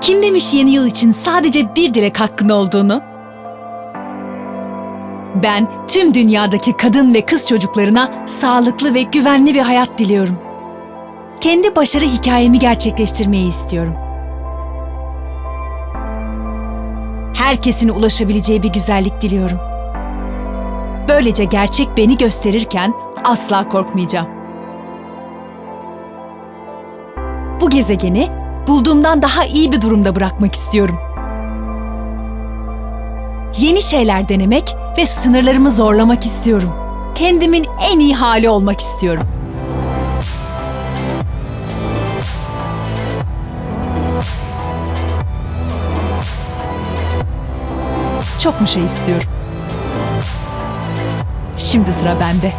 Kim demiş yeni yıl için sadece bir dilek hakkın olduğunu? Ben tüm dünyadaki kadın ve kız çocuklarına sağlıklı ve güvenli bir hayat diliyorum. Kendi başarı hikayemi gerçekleştirmeyi istiyorum. Herkesin ulaşabileceği bir güzellik diliyorum. Böylece gerçek beni gösterirken asla korkmayacağım. Bu gezegeni bulduğumdan daha iyi bir durumda bırakmak istiyorum. Yeni şeyler denemek ve sınırlarımı zorlamak istiyorum. Kendimin en iyi hali olmak istiyorum. Çok mu şey istiyorum? Şimdi sıra bende.